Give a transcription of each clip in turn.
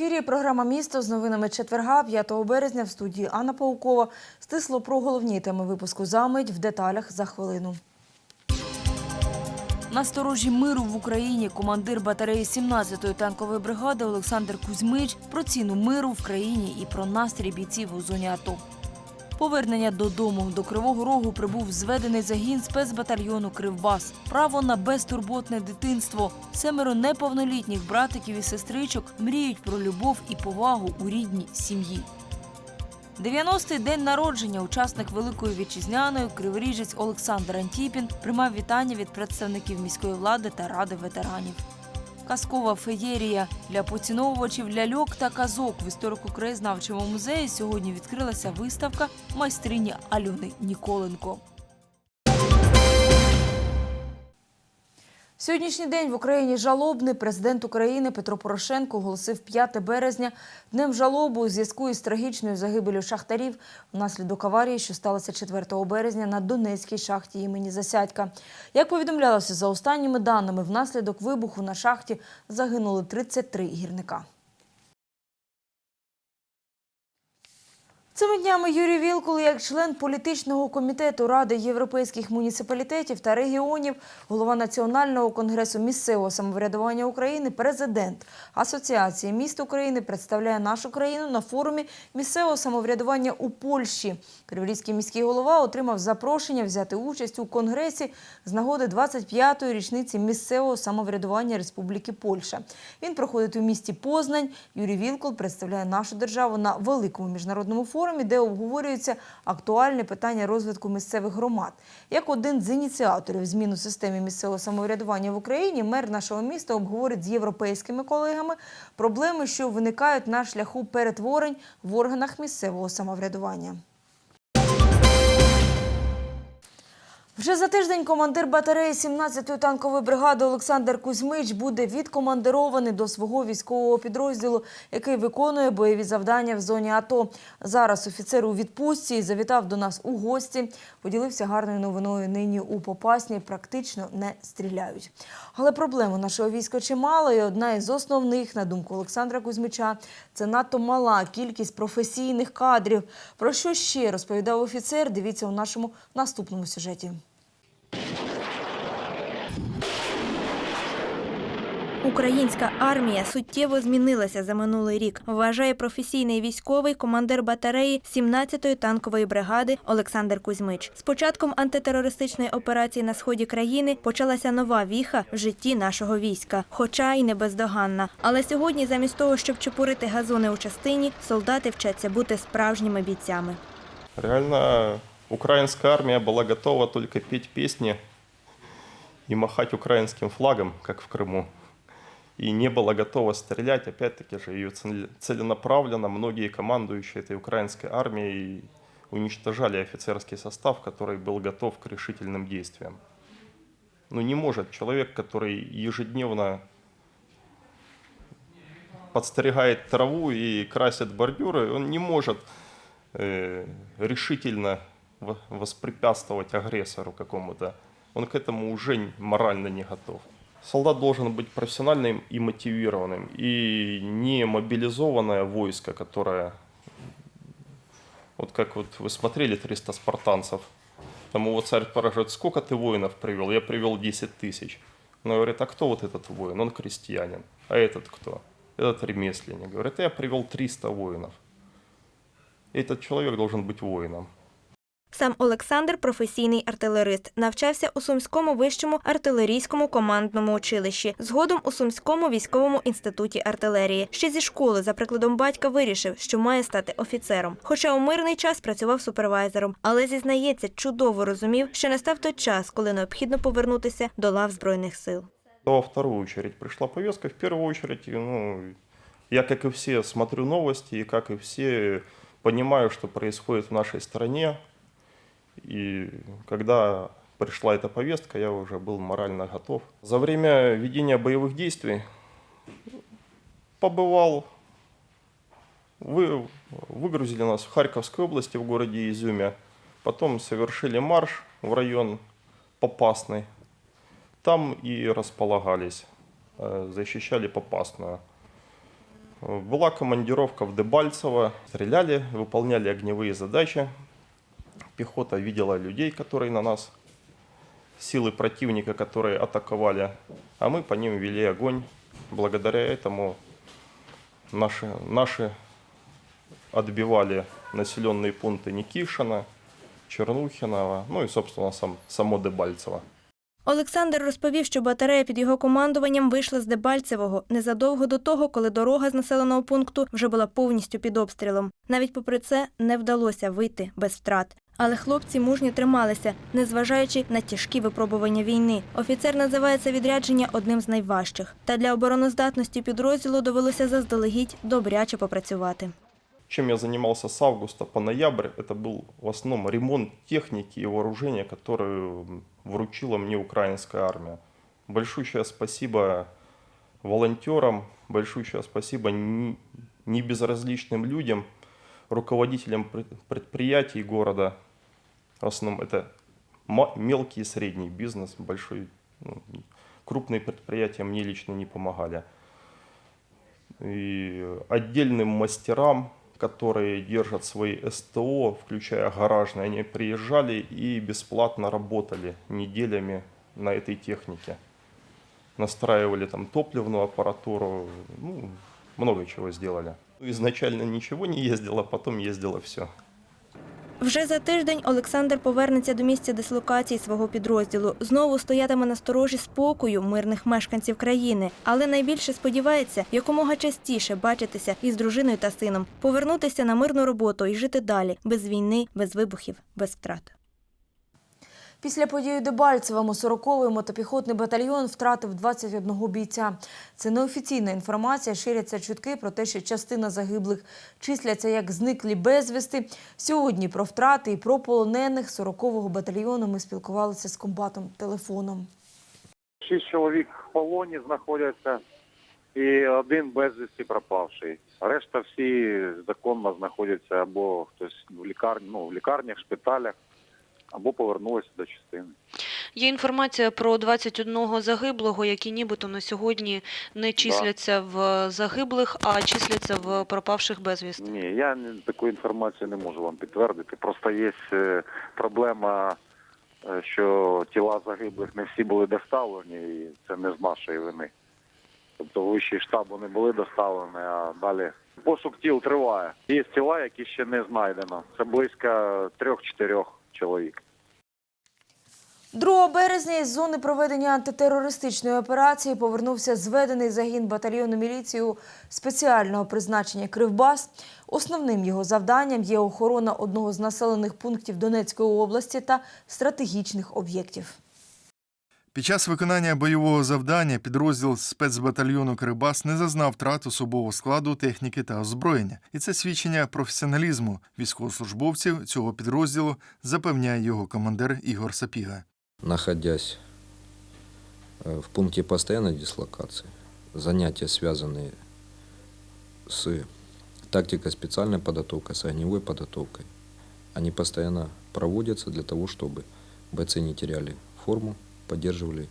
ефірі програма Місто з новинами четверга, 5 березня в студії Анна Паукова. Стисло про головні теми випуску замить в деталях за хвилину. На сторожі миру в Україні командир батареї 17-ї танкової бригади Олександр Кузьмич про ціну миру в країні і про настрій бійців у зоні АТО. Повернення додому до Кривого Рогу прибув зведений загін спецбатальйону Кривбас. Право на безтурботне дитинство. Семеро неповнолітніх братиків і сестричок мріють про любов і повагу у рідній сім'ї. 90-й день народження учасник Великої вітчизняної криворіжець Олександр Антіпін приймав вітання від представників міської влади та ради ветеранів. Казкова феєрія для поціновувачів ляльок та казок в історико-краєзнавчому музеї сьогодні відкрилася виставка майстрині Альони Ніколенко. Сьогоднішній день в Україні жалобний. Президент України Петро Порошенко оголосив 5 березня днем жалобу у зв'язку із трагічною загибелю шахтарів внаслідок аварії, що сталося 4 березня на Донецькій шахті імені Засядька. Як повідомлялося за останніми даними, внаслідок вибуху на шахті загинули 33 гірника. Цими днями Юрій Вілкул, як член політичного комітету Ради європейських муніципалітетів та регіонів, голова Національного конгресу місцевого самоврядування України, президент Асоціації міст України представляє нашу країну на форумі місцевого самоврядування у Польщі. Криворізький міський голова отримав запрошення взяти участь у конгресі з нагоди 25-ї річниці місцевого самоврядування Республіки Польща. Він проходить у місті Познань. Юрій Вілкул представляє нашу державу на великому міжнародному форумі, де обговорюються актуальні питання розвитку місцевих громад. Як один з ініціаторів змін у місцевого самоврядування в Україні, мер нашого міста обговорить з європейськими колегами проблеми, що виникають на шляху перетворень в органах місцевого самоврядування. Вже за тиждень командир батареї 17-ї танкової бригади Олександр Кузьмич буде відкомандирований до свого військового підрозділу, який виконує бойові завдання в зоні АТО. Зараз офіцер у відпустці і завітав до нас у гості. Поділився гарною новиною. Нині у Попасні практично не стріляють. Але проблем у нашого війська чимало, і одна із основних, на думку Олександра Кузьмича, це надто мала кількість професійних кадрів. Про що ще розповідав офіцер? Дивіться у нашому наступному сюжеті. Українська армія суттєво змінилася за минулий рік, вважає професійний військовий командир батареї 17-ї танкової бригади Олександр Кузьмич. З початком антитерористичної операції на сході країни почалася нова віха в житті нашого війська, хоча й не бездоганна. Але сьогодні, замість того, щоб чепурити газони у частині, солдати вчаться бути справжніми бійцями. Реально, украинская армия была готова только петь песни и махать украинским флагом, как в Крыму. И не была готова стрелять, опять-таки же, ее цел- целенаправленно многие командующие этой украинской армией уничтожали офицерский состав, который был готов к решительным действиям. Ну не может человек, который ежедневно подстригает траву и красит бордюры, он не может э, решительно во- воспрепятствовать агрессору какому-то. Он к этому уже морально не готов. Солдат должен быть профессиональным и мотивированным, и не мобилизованное войско, которое, вот как вот вы смотрели 300 спартанцев, там его царь спрашивает, сколько ты воинов привел? Я привел 10 тысяч. Он говорит, а кто вот этот воин? Он крестьянин. А этот кто? Этот ремесленник. Говорит, я привел 300 воинов. Этот человек должен быть воином. Сам Олександр професійний артилерист. Навчався у Сумському вищому артилерійському командному училищі, згодом у Сумському військовому інституті артилерії. Ще зі школи, за прикладом батька, вирішив, що має стати офіцером. Хоча у мирний час працював супервайзером, але зізнається, чудово розумів, що настав той час, коли необхідно повернутися до лав збройних сил. Во вторую очередь пришла повестка. В первую очередь, ну, я, как и все, смотрю новости, и как и все, понимаю, что происходит в нашей стране. И когда пришла эта повестка, я уже был морально готов. За время ведения боевых действий побывал, вы, выгрузили нас в Харьковской области, в городе Изюме. Потом совершили марш в район Попасный. Там и располагались, э, защищали Попасную. Была командировка в Дебальцево. Стреляли, выполняли огневые задачи. Пехота видела людей, которые на нас, силы противника, которые атаковали, а мы по ним вели огонь. Благодаря этому наши, наши отбивали населенные пункты Никишина, Чернухинова, ну и, собственно, сам, само Дебальцево. Олександр розповів, що батарея під його командуванням вийшла з Дебальцевого незадовго до того, коли дорога з населеного пункту вже була повністю під обстрілом. Навіть попри це не вдалося вийти без втрат. Але хлопці мужньо трималися, незважаючи на тяжкі випробування війни. Офіцер називає це відрядження одним з найважчих. Та для обороноздатності підрозділу довелося заздалегідь добряче попрацювати. Чем я занимался с августа по ноябрь, это был в основном ремонт техники и вооружения, которую вручила мне украинская армия. Большущее спасибо волонтерам, большущее спасибо н- небезразличным людям, руководителям пред- предприятий города. В основном это мелкий и средний бизнес, большой, ну, крупные предприятия мне лично не помогали и отдельным мастерам, которые держат свои СТО, включая гаражные, они приезжали и бесплатно работали неделями на этой технике. Настраивали там топливную аппаратуру, ну, много чего сделали. Изначально ничего не ездило, потом ездило все. Вже за тиждень Олександр повернеться до місця дислокації свого підрозділу. Знову стоятиме на сторожі спокою мирних мешканців країни, але найбільше сподівається якомога частіше бачитися із дружиною та сином, повернутися на мирну роботу і жити далі без війни, без вибухів, без втрат. Після події Дебальцевому 40-й мотопіхотний батальйон втратив 21 бійця. Це неофіційна інформація. Ширяться чутки про те, що частина загиблих числяться як зниклі безвісти. Сьогодні про втрати і про полонених 40-го батальйону ми спілкувалися з комбатом телефоном. Шість чоловік в полоні знаходяться і один безвісті пропавший. Решта всі законно знаходяться або хтось в лікарні, ну, в лікарнях, шпиталях, або повернулися до частини. Є інформація про 21 загиблого, які нібито на сьогодні не числяться в загиблих, а числяться в пропавших безвісти. Ні, я таку інформацію не можу вам підтвердити. Просто є е, проблема, е, що тіла загиблих не всі були доставлені, і це не з нашої вини. Тобто вищий штабу не були доставлені, а далі пошук тіл триває. Є тіла, які ще не знайдено. Це близько трьох-чотирьох чоловік. 2 березня із зони проведення антитерористичної операції повернувся зведений загін батальйону міліції спеціального призначення Кривбас. Основним його завданням є охорона одного з населених пунктів Донецької області та стратегічних об'єктів. Під час виконання бойового завдання підрозділ спецбатальйону Кирибас не зазнав втрат особового складу, техніки та озброєння, і це свідчення професіоналізму військовослужбовців цього підрозділу, запевняє його командир Ігор Сапіга. находясь э, в пункте постоянной дислокации, занятия, связанные с тактикой специальной подготовкой, с огневой подготовкой, они постоянно проводятся для того, чтобы бойцы не теряли форму, поддерживали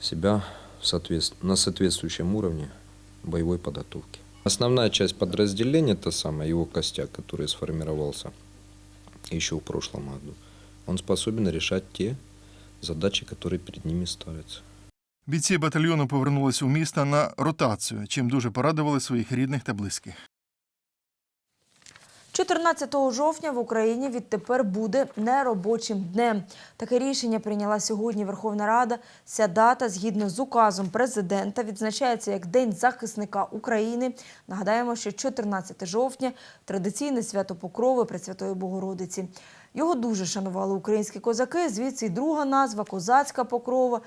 себя в соответств- на соответствующем уровне боевой подготовки. Основная часть подразделения, это самое его костяк, который сформировался еще в прошлом году, он способен решать те задачи, которые перед ними ставятся. Бійці батальйону повернулись у місто на ротацію, чим дуже порадували своїх рідних та близьких. 14 жовтня в Україні відтепер буде неробочим днем. Таке рішення прийняла сьогодні Верховна Рада. Ця дата, згідно з указом президента, відзначається як День захисника України. Нагадаємо, що 14 жовтня традиційне свято Покрови Пресвятої Богородиці. Його дуже шанували українські козаки. Звідси й друга назва козацька покрова.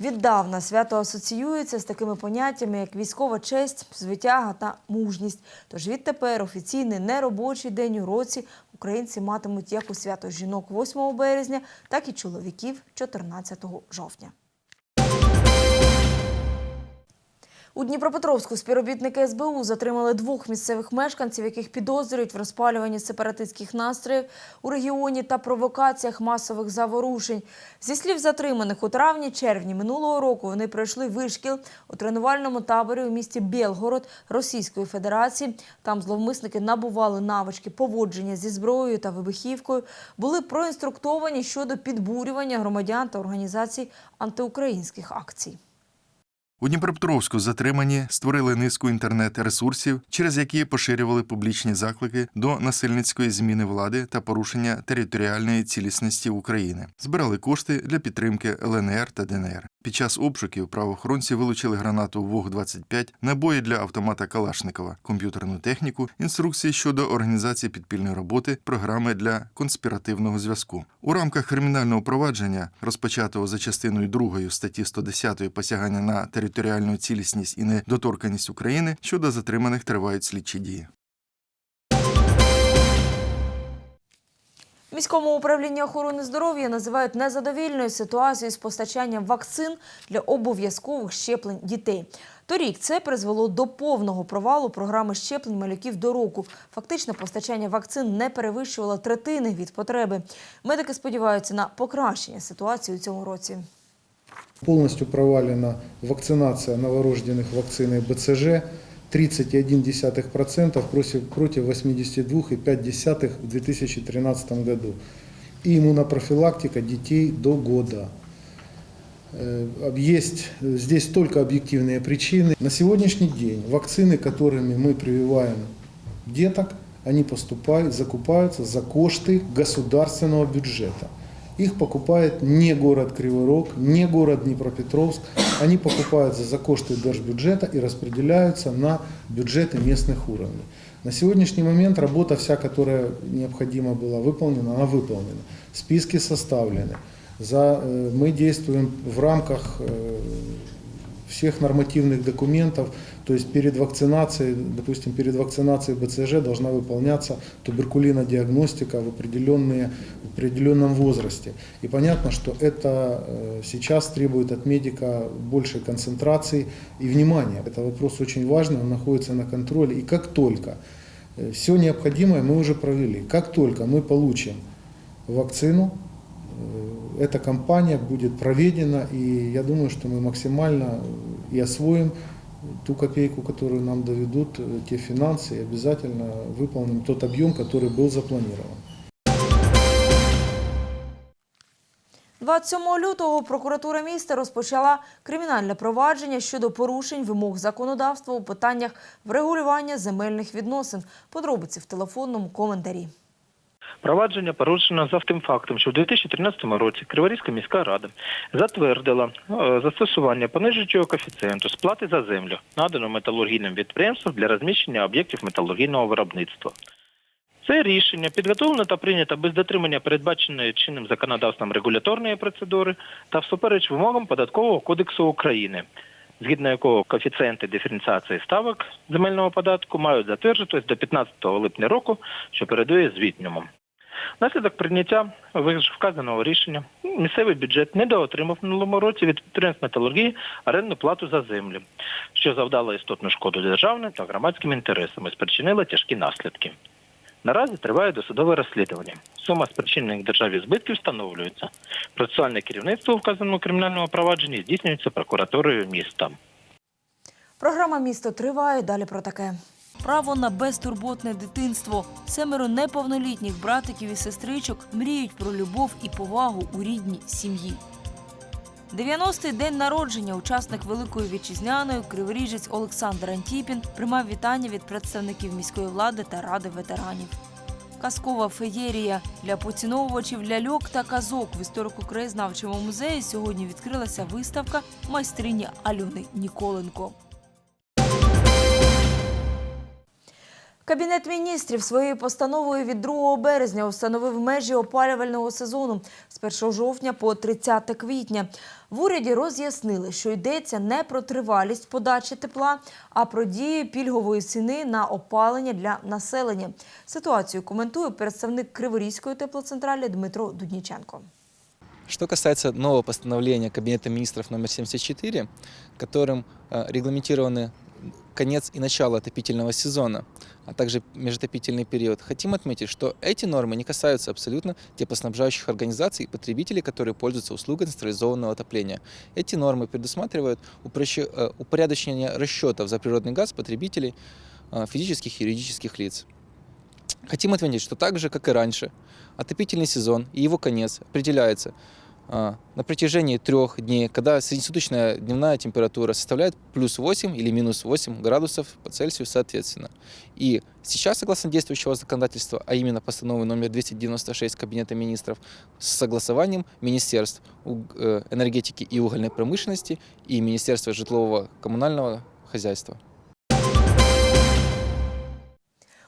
Віддавна свято асоціюється з такими поняттями, як військова честь, звитяга та мужність. Тож відтепер офіційний неробочий день у році українці матимуть як у свято жінок 8 березня, так і чоловіків 14 жовтня. У Дніпропетровську співробітники СБУ затримали двох місцевих мешканців, яких підозрюють в розпалюванні сепаратистських настроїв у регіоні та провокаціях масових заворушень. Зі слів затриманих, у травні-червні минулого року вони пройшли вишкіл у тренувальному таборі у місті Білгород Російської Федерації. Там зловмисники набували навички поводження зі зброєю та вибухівкою, були проінструктовані щодо підбурювання громадян та організацій антиукраїнських акцій. У Дніпропетровську затримані створили низку інтернет-ресурсів, через які поширювали публічні заклики до насильницької зміни влади та порушення територіальної цілісності України. Збирали кошти для підтримки ЛНР та ДНР. Під час обшуків правоохоронці вилучили гранату ВОГ-25, набої для автомата Калашникова, комп'ютерну техніку, інструкції щодо організації підпільної роботи, програми для конспіративного зв'язку. У рамках кримінального провадження, розпочатого за частиною 2 статті 110 посягання на територіальну цілісність і недоторканність України, щодо затриманих тривають слідчі дії. Міському управлінні охорони здоров'я називають незадовільною ситуацію з постачанням вакцин для обов'язкових щеплень дітей. Торік це призвело до повного провалу програми щеплень малюків до року. Фактично, постачання вакцин не перевищувало третини від потреби. Медики сподіваються на покращення ситуації у цьому році. Полностью провалена вакцинация новорожденных вакциной БЦЖ 31,1% против против 82,5% в 2013 году. И иммунопрофилактика детей до года. Э, Есть здесь только объективные причины. На сегодняшний день вакцины, которыми мы прививаем деток, они поступают, закупаются за кошты государственного бюджета. Их покупает не город Кривой Рог, не город Днепропетровск. Они покупаются за кошты держбюджета и распределяются на бюджеты местных уровней. На сегодняшний момент работа вся, которая необходима была выполнена, она выполнена. Списки составлены. За, э, мы действуем в рамках э, всех нормативных документов, то есть перед вакцинацией, допустим, перед вакцинацией БЦЖ должна выполняться туберкулинодиагностика в, определенные, в определенном возрасте. И понятно, что это э, сейчас требует от медика большей концентрации и внимания. Это вопрос очень важный, он находится на контроле. И как только все необходимое мы уже провели, как только мы получим вакцину, э, эта кампания будет проведена, и я думаю, что мы максимально и освоим ту копейку, которую нам доведут, э, те финансы, и обязательно выполним тот объем, который был запланирован. 27 лютого прокуратура міста розпочала кримінальне провадження щодо порушень вимог законодавства у питаннях врегулювання земельних відносин. Подробиці в телефонному коментарі. Провадження порушено за тим фактом, що в 2013 році Криворізька міська рада затвердила е, застосування понижуючого коефіцієнту сплати за землю, надану металургійним підприємствам для розміщення об'єктів металургійного виробництва. Це рішення підготовлено та прийнято без дотримання передбаченої чинним законодавством регуляторної процедури та всупереч вимогам Податкового кодексу України, згідно якого коефіцієнти диференціації ставок земельного податку мають затверджуватись до 15 липня року, що передує звітньому. Внаслідок прийняття вказаного рішення місцевий бюджет недоотримав минулому році від підприємств металургії орендну плату за землю, що завдало істотну шкоду державним та громадським інтересам і спричинило тяжкі наслідки. Наразі триває досудове розслідування. Сума спричинених державі збитків встановлюється. Процесуальне керівництво вказаному кримінальному провадженні здійснюється прокуратурою міста. Програма Місто триває. Далі про таке. Право на безтурботне дитинство. Семеро неповнолітніх братиків і сестричок мріють про любов і повагу у рідній сім'ї. 90-й день народження учасник Великої вітчизняної криворіжець Олександр Антіпін приймав вітання від представників міської влади та ради ветеранів. Казкова феєрія для поціновувачів ляльок та казок в історико-краєзнавчому музеї сьогодні відкрилася виставка майстрині Альони Ніколенко. Кабінет міністрів своєю постановою від 2 березня установив межі опалювального сезону з 1 жовтня по 30 квітня. В уряді роз'яснили, що йдеться не про тривалість подачі тепла, а про дію пільгової ціни на опалення для населення. Ситуацію коментує представник Криворізької теплоцентралі Дмитро Дудніченко. Что касается нового постановления Кабинета министров номер 74, которым э, регламентированы конец и начало отопительного сезона, а также межотопительный период, хотим отметить, что эти нормы не касаются абсолютно теплоснабжающих организаций и потребителей, которые пользуются услугой централизованного отопления. Эти нормы предусматривают упрощи- э, упорядочение расчетов за природный газ потребителей э, физических и юридических лиц. Хотим отметить, что так же, как и раньше, отопительный сезон и его конец определяется на протяжении трех дней, когда среднесуточная дневная температура составляет плюс 8 или минус 8 градусов по Цельсию соответственно. И сейчас, согласно действующего законодательства, а именно постановы номер 296 Кабинета министров, с согласованием Министерств э, энергетики и угольной промышленности и Министерства житлового коммунального хозяйства.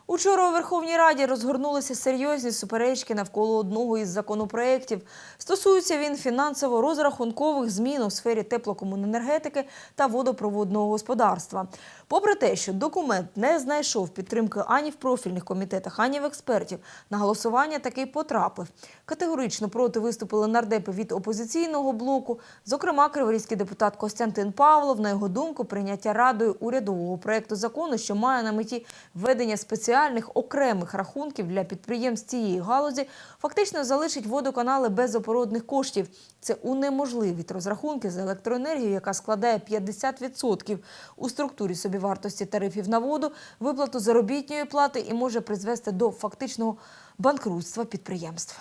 Учора у Верховній Раді розгорнулися серйозні суперечки навколо одного із законопроєктів. Стосується він фінансово-розрахункових змін у сфері теплокомуненергетики та водопроводного господарства. Попри те, що документ не знайшов підтримки ані в профільних комітетах, ані в експертів, на голосування таки потрапив. Категорично проти виступили нардепи від опозиційного блоку. Зокрема, криворізький депутат Костянтин Павлов, на його думку, прийняття радою урядового проекту закону, що має на меті введення спеціальних окремих рахунків для підприємств цієї галузі, фактично залишить водоканали без опородних коштів. Це унеможливить розрахунки за електроенергію, яка складає 50% у структурі собівартості тарифів на воду, виплату заробітної плати і може призвести до фактичного банкрутства підприємств.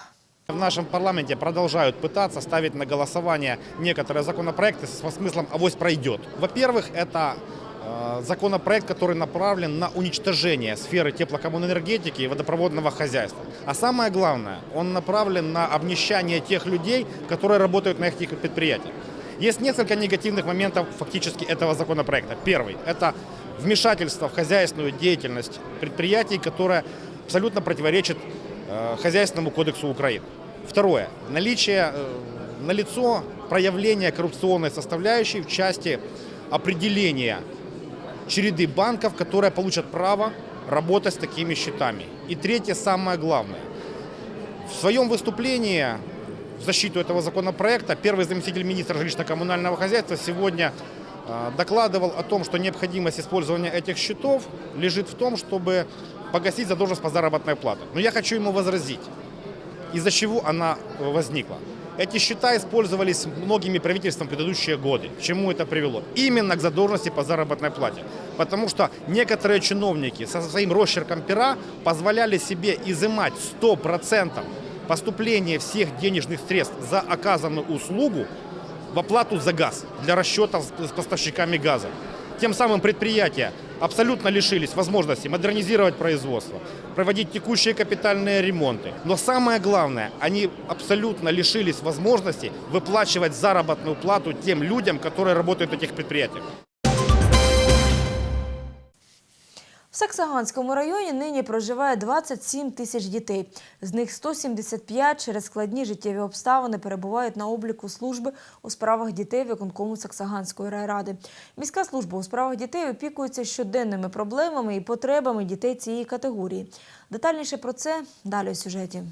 В нашем парламенте продолжают пытаться ставить на голосование некоторые законопроекты со смыслом «авось пройдет». Во-первых, это э, законопроект, который направлен на уничтожение сферы теплокоммунэнергетики и водопроводного хозяйства. А самое главное, он направлен на обнищание тех людей, которые работают на этих предприятиях. Есть несколько негативных моментов фактически этого законопроекта. Первый – это вмешательство в хозяйственную деятельность предприятий, которое абсолютно противоречит э, Хозяйственному кодексу Украины. Второе. Наличие, э, налицо проявление коррупционной составляющей в части определения череды банков, которые получат право работать с такими счетами. И третье, самое главное. В своем выступлении в защиту этого законопроекта первый заместитель министра жилищно-коммунального хозяйства сегодня э, докладывал о том, что необходимость использования этих счетов лежит в том, чтобы погасить задолженность по заработной плате. Но я хочу ему возразить, из-за чего она э, возникла. Эти счета использовались многими правительствами в предыдущие годы. К чему это привело? Именно к задолженности по заработной плате. Потому что некоторые чиновники со своим росчерком пера позволяли себе изымать 100% поступления всех денежных средств за оказанную услугу в оплату за газ для расчетов с с поставщиками газа. Тем самым предприятия абсолютно лишились возможности модернизировать производство, проводить текущие капитальные ремонты. Но самое главное, они абсолютно лишились возможности выплачивать заработную плату тем людям, которые работают в этих предприятиях. В Саксаганському районі нині проживає 27 тисяч дітей. З них 175 через складні життєві обставини перебувають на обліку служби у справах дітей виконкому Саксаганської райради. Міська служба у справах дітей опікується щоденними проблемами і потребами дітей цієї категорії. Детальніше про це далі у сюжеті.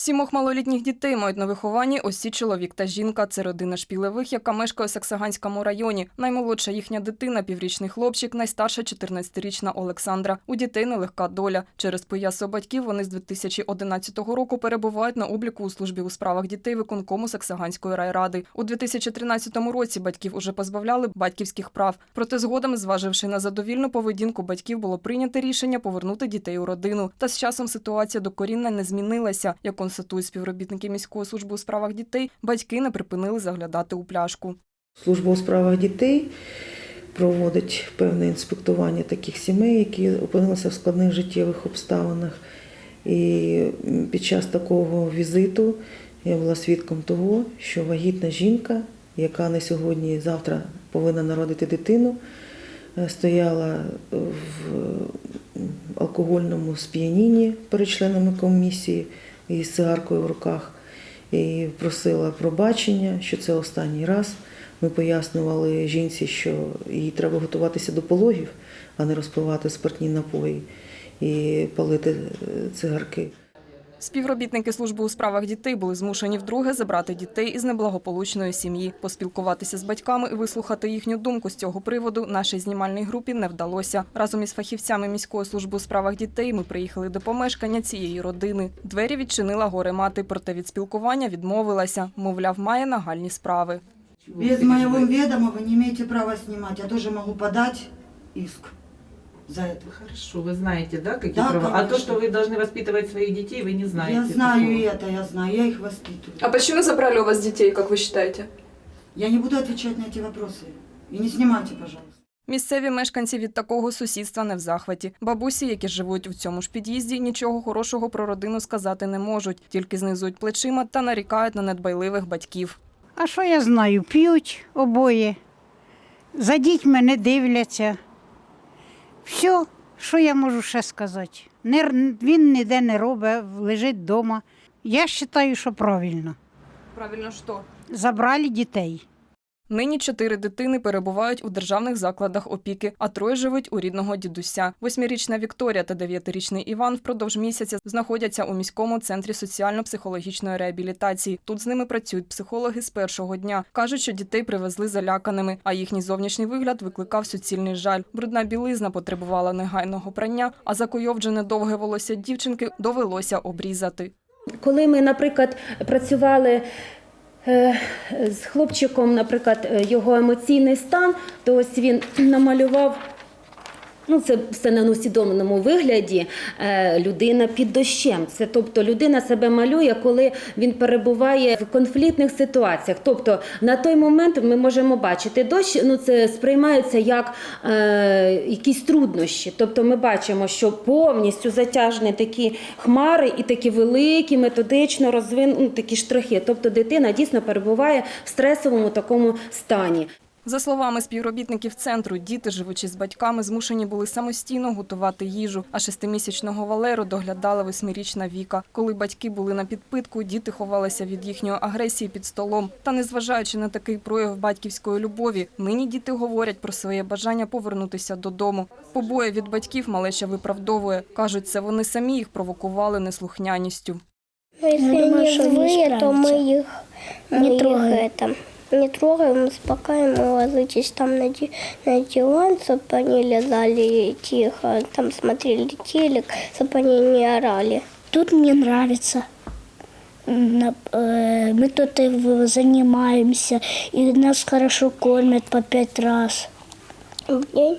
Сімох малолітніх дітей мають на вихованні ось ці чоловік та жінка. Це родина Шпілевих, яка мешкає у Саксаганському районі. Наймолодша їхня дитина, піврічний хлопчик, найстарша 14-річна Олександра. У дітей нелегка доля. Через поясу батьків вони з 2011 року перебувають на обліку у службі у справах дітей виконкому Саксаганської райради. У 2013 році батьків уже позбавляли батьківських прав. Проте згодом, зваживши на задовільну поведінку батьків, було прийнято рішення повернути дітей у родину. Та з часом ситуація докорінно не змінилася. Як констатують співробітники міської служби у справах дітей, батьки не припинили заглядати у пляшку. Служба у справах дітей проводить певне інспектування таких сімей, які опинилися в складних життєвих обставинах. І під час такого візиту я була свідком того, що вагітна жінка, яка не сьогодні і завтра повинна народити дитину, е, стояла в алкогольному сп'янінні перед членами комісії із цигаркою в руках і просила пробачення, що це останній раз. Ми пояснювали жінці, що їй треба готуватися до пологів, а не розпивати спиртні напої і палити е, цигарки. Співробітники служби у справах дітей були змушені вдруге забрати дітей із неблагополучної сім'ї. Поспілкуватися з батьками і вислухати їхню думку з цього приводу нашій знімальній групі не вдалося. Разом із фахівцями міської служби у справах дітей ми приїхали до помешкання цієї родини. Двері відчинила горе мати, проте від спілкування відмовилася. Мовляв, має нагальні справи. Без моего ведома вы не имеете права снимать. Я тоже могу подать иск за это. Хорошо, вы знаете, да, какие Да, права? А то, конечно. что вы должны воспитывать своих детей, вы не знаете. Я знаю такого. и это, я знаю, я их воспитываю. А почему забрали у вас детей, как вы считаете? Я не буду отвечать на эти вопросы. И не снимайте, пожалуйста. Місцеві мешканці від такого сусідства не в захваті. Бабусі, які живуть у цьому ж під'їзді, нічого хорошого про родину сказати не можуть, тільки знизують плечима та нарікають на недбайливих батьків. А що я знаю? П'ють обоє, за дітьми не дивляться. Все, що я можу ще сказати? Він ніде не робить, лежить вдома. Я вважаю, що правильно. Правильно, що? Забрали дітей. Нині чотири дитини перебувають у державних закладах опіки, а троє живуть у рідного дідуся. Восьмирічна Вікторія та дев'ятирічний Іван впродовж місяця знаходяться у міському центрі соціально-психологічної реабілітації. Тут з ними працюють психологи з першого дня. кажуть, що дітей привезли заляканими, а їхній зовнішній вигляд викликав суцільний жаль. Брудна білизна потребувала негайного прання, а закуйовджене довге волосся дівчинки довелося обрізати. Коли ми, наприклад, працювали з хлопчиком, наприклад, е, його емоційний стан, то ось він намалював. Ну, це все на усвідомленому вигляді е, людина під дощем. Це тобто людина себе малює, коли він перебуває в конфліктних ситуаціях. Тобто на той момент ми можемо бачити дощ, ну це сприймається як е, якісь труднощі. Тобто ми бачимо, що повністю затяжені такі хмари і такі великі, методично розвинені такі штрихи. Тобто дитина дійсно перебуває в стресовому такому стані. За словами співробітників центру, діти, живучи з батьками, змушені були самостійно готувати їжу. А шестимісячного Валеру доглядала восьмирічна Віка. Коли батьки були на підпитку, діти ховалися від їхньої агресії під столом. Та незважаючи на такий прояв батьківської любові, нині діти говорять про своє бажання повернутися додому. Побої від батьків малеча виправдовує. кажуть, це вони самі їх провокували неслухняністю. Если они злые, то мы их не трогаем. Не трогаем, успокаиваем, ложитесь там на, ди- на диван, чтобы они лежали тихо, там смотрели телек, чтобы они не орали. Тут мне нравится. Э, Мы тут и занимаемся, и нас хорошо кормят по пять раз. В день.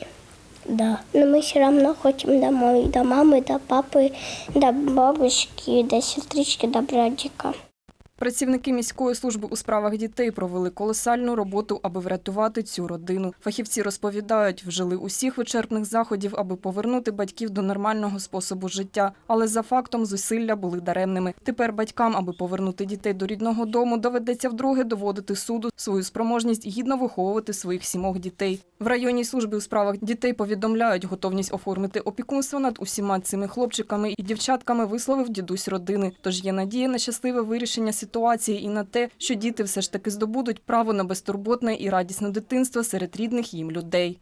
Да. Но мы все равно хотим домой, до мамы, до папы, до бабушки, до сестрички, до братика. Працівники міської служби у справах дітей провели колосальну роботу, аби врятувати цю родину. Фахівці розповідають, вжили усіх вичерпних заходів, аби повернути батьків до нормального способу життя. Але за фактом зусилля були даремними. Тепер батькам, аби повернути дітей до рідного дому, доведеться вдруге доводити суду свою спроможність гідно виховувати своїх сімох дітей. В районній службі у справах дітей повідомляють готовність оформити опікунство над усіма цими хлопчиками і дівчатками висловив дідусь родини. Тож є надія на щасливе вирішення ситуації і на те, що діти все ж таки здобудуть право на безтурботне і радісне дитинство серед рідних їм людей.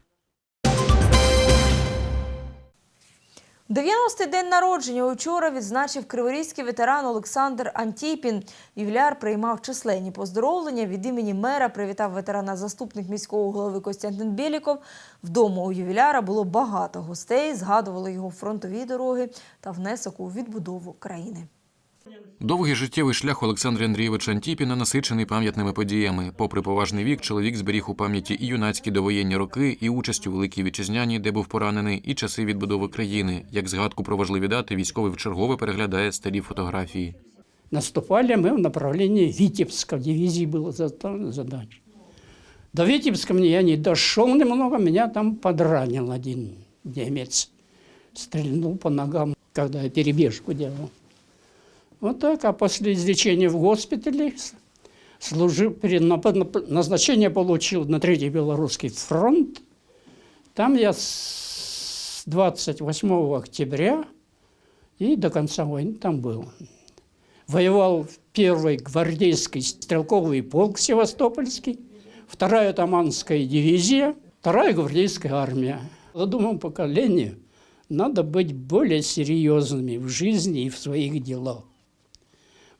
90-й день народження учора відзначив криворізький ветеран Олександр Антіпін. Ювіляр приймав численні поздоровлення. Від імені мера привітав ветерана заступник міського голови Костянтин Біліков. Вдома у ювіляра було багато гостей, згадували його фронтові дороги та внесок у відбудову країни. Довгий життєвий шлях Олександра Андрійовича Антіпіна насичений пам'ятними подіями. Попри поважний вік, чоловік зберіг у пам'яті і юнацькі довоєнні роки, і участь у Великій Вітчизняній, де був поранений, і часи відбудови країни. Як згадку про важливі дати, військовий вчергове переглядає старі фотографії. Наступали мы в направлении Витебска. В дивизии была задача. До Витебска мне я не дошел немного, меня там подранил один немец. Стрельнул по ногам, когда я перебежку делал. Вот так, а после излечения в госпитале служил, назначение получил на Третий Белорусский фронт. Там я с 28 октября и до конца войны там был. Воевал в первый гвардейский стрелковый полк Севастопольский, вторая Таманская дивизия, вторая гвардейская армия. Молодому поколению надо быть более серьезными в жизни и в своих делах.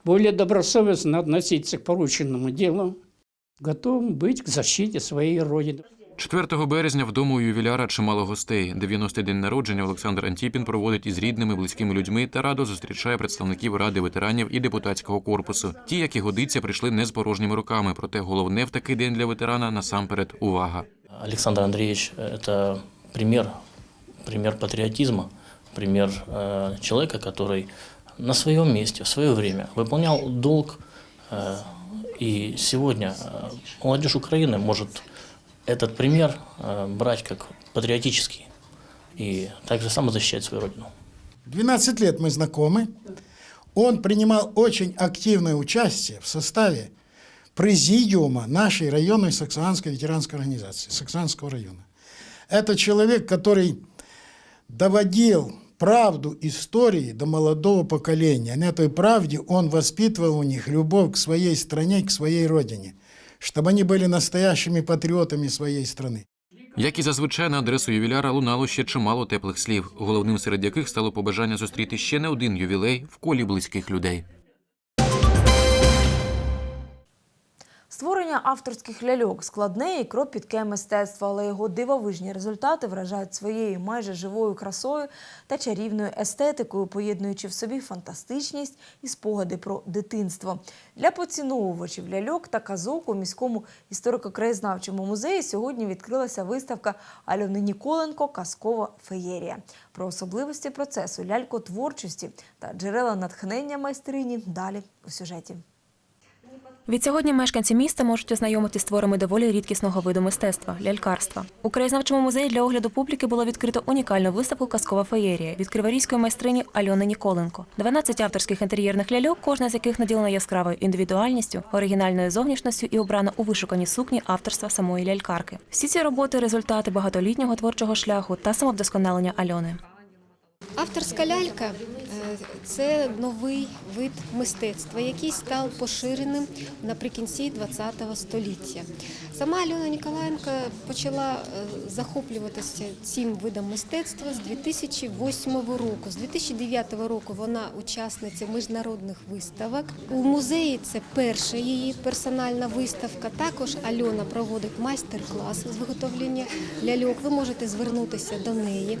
более добросовестно относиться к порученному делу, готов быть к защите своей Родины. 4 березня вдома у ювіляра чимало гостей. 90-й день народження Олександр Антіпін проводить із рідними, близькими людьми та радо зустрічає представників ради ветеранів і депутатського корпусу. Ті, як і годиться, прийшли не з порожніми руками. Проте головне в такий день для ветерана насамперед увага. Александр Андреевич – это пример, пример патриотизма, пример э, человека, который на своем месте, в свое время выполнял долг. Э, и сегодня э, молодежь Украины может этот пример э, брать как патриотический и также само защищать свою родину. 12 лет мы знакомы. Он принимал очень активное участие в составе президиума нашей районной саксоанской ветеранской организации, Саксоанского района. Это человек, который доводил правду истории до молодого поколения. На этой правде он воспитывал у них любовь к своей стране, к своей родине, чтобы они были настоящими патриотами своей страны. Як і зазвичай на адресу ювіляра лунало ще чимало теплих слів, головним серед яких стало побажання зустріти ще не один ювілей в колі близьких людей. Створення авторських ляльок складне і кропітке мистецтво, але його дивовижні результати вражають своєю майже живою красою та чарівною естетикою, поєднуючи в собі фантастичність і спогади про дитинство. Для поціновувачів ляльок та казок у міському історико-краєзнавчому музеї сьогодні відкрилася виставка Альони Ніколенко Казкова феєрія. Про особливості процесу лялькотворчості та джерела натхнення майстрині далі у сюжеті. Відсьогодні мешканці міста можуть ознайомитися з творами доволі рідкісного виду мистецтва лялькарства. У краєзнавчому музеї для огляду публіки було відкрито унікальну виставку Казкова феєрія від криворізької майстрині Альони Ніколенко. 12 авторських інтер'єрних ляльок, кожна з яких наділена яскравою індивідуальністю, оригінальною зовнішністю і обрана у вишукані сукні авторства самої лялькарки. Всі ці роботи результати багатолітнього творчого шляху та самовдосконалення Альони. Авторська лялька е, це новий вид мистецтва, який став поширеним наприкінці ХХ століття. Сама Альона Ніколаєнко почала е, захоплюватися цим видом мистецтва з 2008 року. З 2009 року вона учасниця міжнародних виставок. У музеї це перша її персональна виставка. Також Альона проводить майстер-клас з виготовлення ляльок. Ви можете звернутися до неї.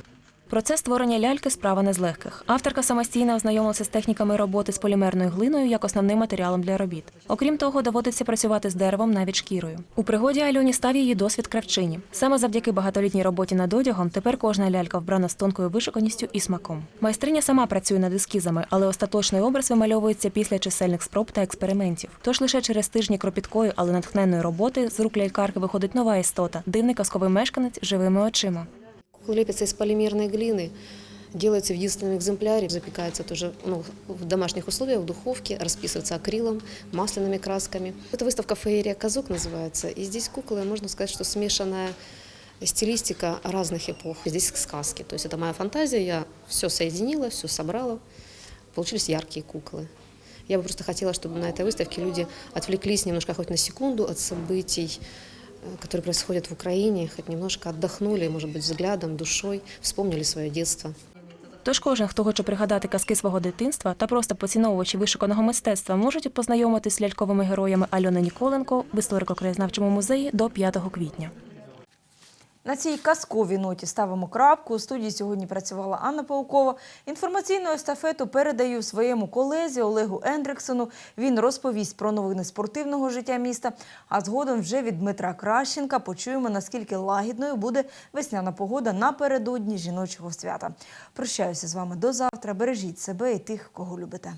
Процес створення ляльки справа не з легких. Авторка самостійно ознайомилася з техніками роботи з полімерною глиною як основним матеріалом для робіт. Окрім того, доводиться працювати з деревом навіть шкірою. У пригоді Альоні став її досвід кравчині. Саме завдяки багатолітній роботі над одягом тепер кожна лялька вбрана з тонкою вишуканістю і смаком. Майстриня сама працює над ескізами, але остаточний образ вимальовується після чисельних спроб та експериментів. Тож лише через тижні кропіткої, але натхненної роботи з рук лялькарки виходить нова істота, дивний казковий мешканець живими очима. Кукла лепится из полимерной глины, делается в единственном экземпляре, запекается тоже ну, в домашних условиях, в духовке, расписывается акрилом, масляными красками. Эта выставка «Феерия Казук» называется, и здесь куклы, можно сказать, что смешанная стилистика разных эпох. Здесь сказки, то есть это моя фантазия, я все соединила, все собрала, получились яркие куклы. Я бы просто хотела, чтобы на этой выставке люди отвлеклись немножко хоть на секунду от событий, которые происходят в Украине, хоть немножко отдохнули, может быть, взглядом, душой, вспомнили свое детство. Тож кожен, хто хоче пригадати казки свого дитинства та просто поціновувачі вишуканого мистецтва, можуть познайомитись з ляльковими героями Альони Ніколенко в історико-краєзнавчому музеї до 5 квітня. На цій казковій ноті ставимо крапку. У студії сьогодні працювала Анна Паукова. Інформаційну естафету передаю своєму колезі Олегу Ендриксону. Він розповість про новини спортивного життя міста. А згодом вже від Дмитра Кращенка почуємо, наскільки лагідною буде весняна погода напередодні жіночого свята. Прощаюся з вами до завтра. Бережіть себе і тих, кого любите.